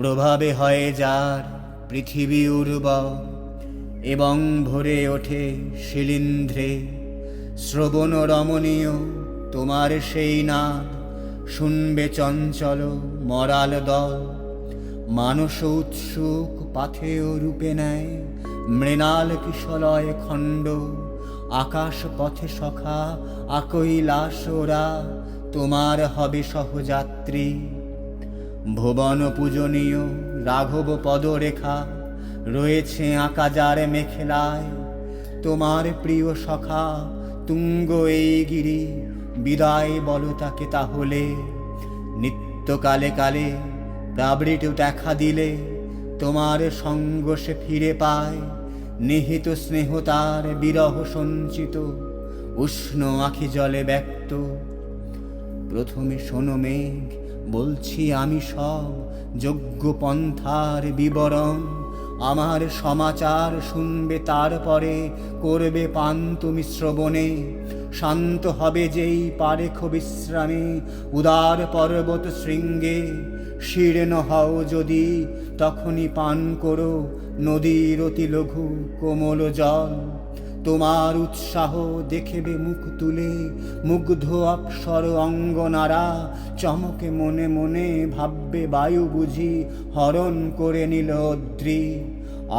প্রভাবে হয় যার পৃথিবী উর্বর এবং ভরে ওঠে শিলীন্ধ্রে। শ্রবণ রমণীয়, তোমার সেই নাদ শুনবে চঞ্চল মরাল দল। মানস উৎসুক পাথেয় রূপে নেয় মৃণাল কিশলয় খণ্ড। আকাশ পথে সখা আকৈলাস ওরা তোমার হবে সহযাত্রী। ভুবন পূজনীয় রাঘব পদরেখা রয়েছে আকাজার মেখেলায়। তোমার প্রিয় সখা, তুঙ্গ এই গিরি, বিদায় বলো তাকে তাহলে। নিত্যকালে কালে প্রাবৃত দেখা দিলে তোমার সঙ্গ সে ফিরে পায়। নিহিত স্নেহ তার বিরহ সঞ্চিত, উষ্ণ আখি জলে ব্যক্ত। প্রথমে শোনো মেঘ বলছি, আমি সব যোগ্য পন্থার বিবরণ। আমার সমাচার শুনবে, তারপরে করবে পান তুমি শ্রবণে। শান্ত হবে যেই পারেখ বিশ্রামে, উদার পর্বত শৃঙ্গে। শীর্ণ হও যদি, তখনই পান করো নদীর অতি লঘু কোমল জল। তোমার উৎসাহ দেখেবে মুখ তুলে, মুগ্ধ অপসর অঙ্গনারা চমকে মনে মনে ভাববে বায়ু বুঝি, হরণ করে নিল অদ্রি।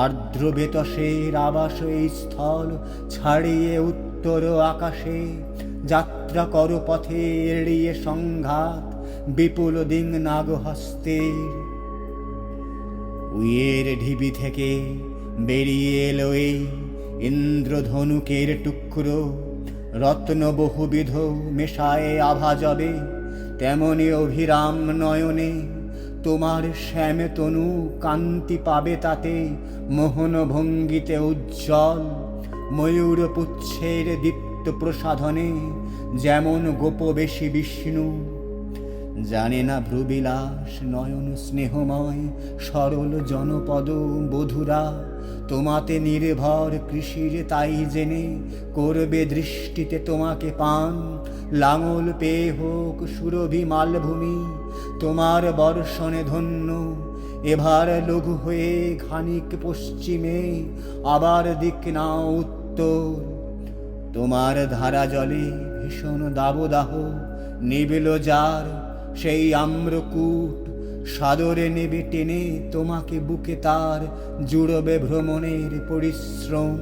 আর্দ্র বেতসের আবাস এই স্থল ছাড়িয়ে উত্তর আকাশে, যাত্রা কর পথে এড়িয়ে সংঘাত, বিপুল দিং নাগ হস্তের উইয়ের ঢিবি থেকে বেরিয়ে এলো এই ইন্দ্রধনুকের টুকরো রত্ন বহুবিধ মেশায় আভা যাবে তেমনি অভিরাম নয়নে তোমার শ্যাম তনু কান্তি পাবে তাতে, মোহন ভঙ্গিতে উজ্জ্বল ময়ূর পুচ্ছের দীপ্ত প্রসাধনে যেমন গোপবেশী বিষ্ণু। জানে না ভ্রুবিলাস, নয়ন স্নেহময়, সরল জনপদ বধুরা। তোমাতে নির্ভর কৃষির তাই জেনে করবে দৃষ্টিতে তোমাকে পান। লাঙল পেয়ে হোক সুরভি মালভূমি, তোমার বর্ষণে ধন্য। এবার লঘু হয়ে খানিক পশ্চিমে, আবার দিক না উত্তর। তোমার ধারা জলে ভীষণ দাবদাহ, নিবিল যার সেই আম্রকূট সাদরে নেবে টেনে তোমাকে বুকে তার, জুড়বে ভ্রমণের পরিশ্রম।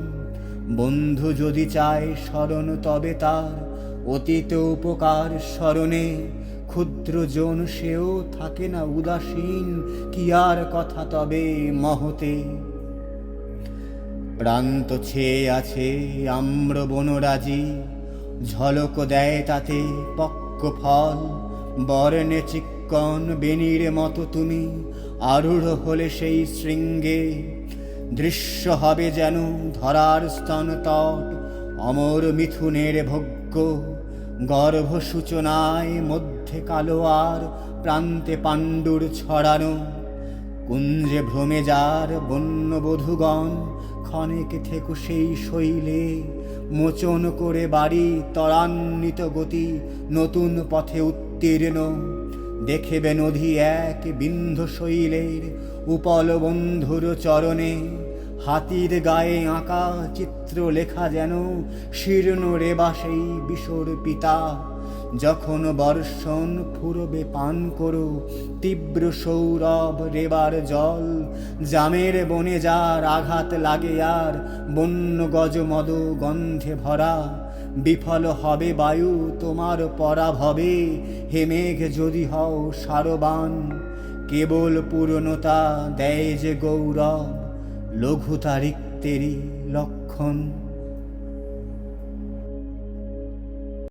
বন্ধু যদি চায় স্মরণ তবে তার, অতীত উপকার স্মরণে। ক্ষুদ্র জন সেও থাকে না উদাসীন, কি আর কথা তবে মহতে। প্রান্ত ছেয়ে আছে আম্র বনরাজি, ঝলক দেয় তাতে পক্ক ফল বর্ণে চিক্কন বেনির মতো তুমি, আরূঢ় হলে সেই শৃঙ্গে। দৃশ্য হবে যেন ধরার স্তন তট, অমর মিথুনের ভোগ্য। গর্ভ সূচনায় মধ্যে কালো আর প্রান্তে পাণ্ডুর ছড়ানো। কুঞ্জে ভ্রমে যার বন্য বধুগণ ক্ষণেক থেকু সেই শৈলে। মোচন করে বাড়ি ত্বরান্বিত গতি, নতুন পথে উত্তীর্ণ। দেখেবে নদী এক বিন্ধ শৈলের, উপল বন্ধুর চরণে। হাতির গায়ে আঁকা চিত্র লেখা যেন শীর্ণ রেবা সেই বিশোর পিতা। যখন বর্ষণ ফুরবে পান করো, তীব্র সৌরভ রেবার জল। জামের বনে যার আঘাত লাগে আর বন্য গজমদ গন্ধে ভরা। বিফল হবে বায়ু, তোমার পরাভবে। হে মেঘ, যদি হও সারবান, কেবল পূর্ণতা দেয় যে গৌরব লঘুতা রিক্তেরই লক্ষণ।